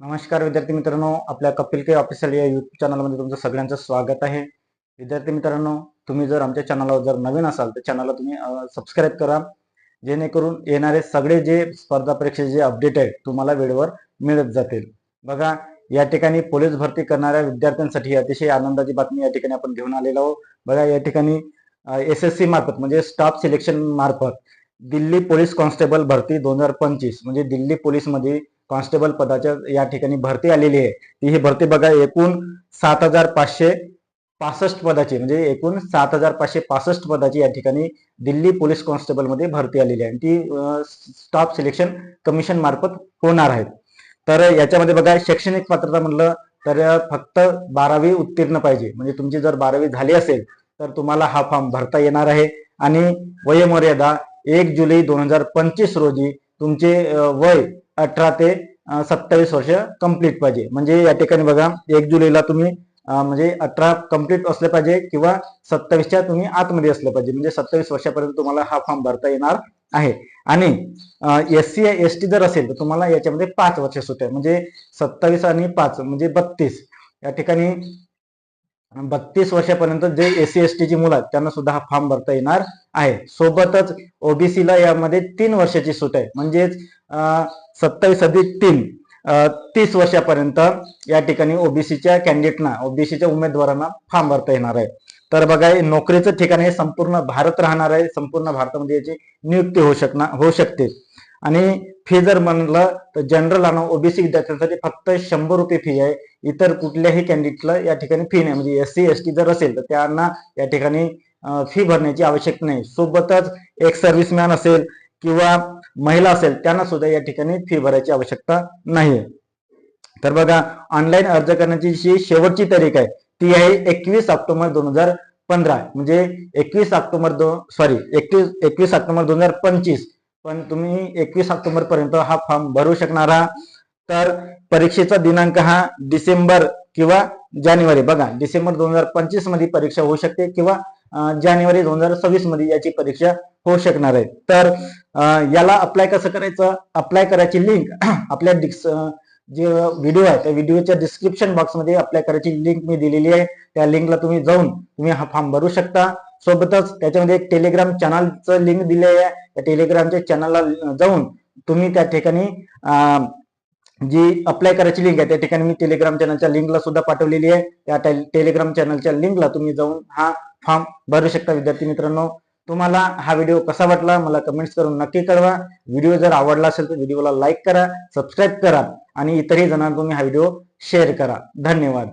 नमस्कार विद्यार्थी मित्रांनो. आपल्या कपिल के ऑफिशियल या यूट्यूब चॅनलमध्ये तुमचं सगळ्यांचं स्वागत आहे. विद्यार्थी मित्रांनो तुम्ही जर आमच्या चॅनलवर जर नवीन असाल तर चॅनलला तुम्ही सबस्क्राईब करा. जेणेकरून येणारे सगळे जे स्पर्धा परीक्षेचे जे अपडेट आहेत तुम्हाला वेळेवर मिळत जातील. बघा या ठिकाणी पोलीस भरती करणाऱ्या विद्यार्थ्यांसाठी अतिशय आनंदाची बातमी या ठिकाणी आपण घेऊन आलेलो आहोत. बघा या ठिकाणी एस एस सी मार्फत म्हणजे स्टाफ सिलेक्शन मार्फत दिल्ली पोलीस कॉन्स्टेबल भरती दोन हजार पंचवीस म्हणजे दिल्ली पोलीसमध्ये कॉन्स्टेबल पदाच्या या ठिकाणी भरती आलेली आहे. ती ही भरती बघा एकूण सात हजार पाचशे पासष्ट पदाची म्हणजे एकूण सात हजार पाचशे पासष्ट पदाची या ठिकाणी दिल्ली पोलीस कॉन्स्टेबलमध्ये भरती आलेली आहे. आणि ती स्टाफ सिलेक्शन कमिशन मार्फत होणार आहे. तर याच्यामध्ये बघा शैक्षणिक पात्रता म्हणलं तर फक्त बारावी उत्तीर्ण पाहिजे. म्हणजे तुमची जर बारावी झाली असेल तर तुम्हाला हा फॉर्म भरता येणार आहे. आणि वयमर्यादा एक जुलै दोन हजार पंचवीस रोजी तुमचे वय अठरा ते सत्तावीस वर्ष कंप्लीट पाहिजे. म्हणजे या ठिकाणी बघा एक जुलैला तुम्ही म्हणजे अठरा कंप्लीट असले पाहिजे किंवा सत्तावीसच्या तुम्ही आतमध्ये असले पाहिजे. म्हणजे सत्तावीस वर्षापर्यंत तुम्हाला हा फॉर्म भरता येणार आहे. आणि एस सी एस टी जर असेल तर तुम्हाला याच्यामध्ये पाच वर्ष सुट्या म्हणजे सत्तावीस आणि पाच म्हणजे बत्तीस. या ठिकाणी बत्तीस वर्षापर्यंत जे एस टी एस टीची मुलं आहेत त्यांना सुद्धा हा फॉर्म भरता येणार आहे. सोबतच ओबीसीला यामध्ये तीन वर्षाची सूट आहे. म्हणजेच सत्तावीस अधिक तीन तीस वर्षापर्यंत या ठिकाणी ओबीसीच्या कॅन्डिडेटना ओबीसीच्या उमेदवारांना फॉर्म भरता येणार आहे. तर बघा नोकरीचं ठिकाण हे संपूर्ण भारत राहणार आहे संपूर्ण भारतामध्ये याची नियुक्ती होऊ शकणार होऊ शकते. आणि फी जर म्हणलं तर जनरल आणि ओबीसी विद्यार्थ्यांसाठी फक्त शंभर रुपये फी आहे. इतर कुठल्याही कॅन्डिडेटला या ठिकाणी फी नाही. म्हणजे एस सी एस टी जर असेल तर त्यांना या ठिकाणी फी भरण्याची आवश्यकता नाही. सोबतच एक सर्व्हिसमॅन असेल किंवा महिला असेल त्यांना सुद्धा या ठिकाणी फी भरायची आवश्यकता नाही तर बघा ऑनलाईन अर्ज करण्याची जी शेवटची तारीख आहे ती आहे एकवीस ऑक्टोबर दोन हजार पंधरा. म्हणजे एकवीस ऑक्टोबर दोन सॉरी एकवीस एकवीस ऑक्टोबर दोन हजार पंचवीस. पण तुम्ही एकवीस ऑक्टोबर पर्यंत हा फॉर्म भरू शकणार. तर परीक्षेचा दिनांक हा डिसेंबर किंवा जानेवारी. बघा डिसेंबर दोन हजार पंचवीसमध्ये परीक्षा होऊ शकते किंवा जानेवारी दोन हजार सव्वीसमध्ये याची परीक्षा होऊ शकणार आहे. तर याला अप्लाय कसं करायचं? अप्लाय करायची लिंक आपल्या जे व्हिडिओ आहे त्या व्हिडिओच्या डिस्क्रिप्शन बॉक्समध्ये अप्लाय करायची लिंक मी दिलेली आहे. त्या लिंकला तुम्ही जाऊन तुम्ही हा फॉर्म भरू शकता. सोबतच त्याच्यामध्ये एक टेलिग्राम चॅनलचं लिंक दिले आहे. त्या टेलिग्रामच्या चॅनलला जाऊन तुम्ही त्या ठिकाणी जी अप्लाय करायची लिंक आहे त्या ठिकाणी मी टेलिग्राम चॅनलच्या लिंकला सुद्धा पाठवलेली आहे. त्या टेलिग्राम चॅनलच्या लिंकला तुम्ही जाऊन हा फॉर्म भरू शकता. विद्यार्थी मित्रांनो तुम्हाला हा व्हिडिओ कसा वाटला मला कमेंट्स करून नक्की कळवा. व्हिडिओ जर आवडला असेल तर व्हिडिओला लाईक करा सबस्क्राईब करा आणि इतरही जणांना तुम्ही हा व्हिडिओ शेअर करा. धन्यवाद.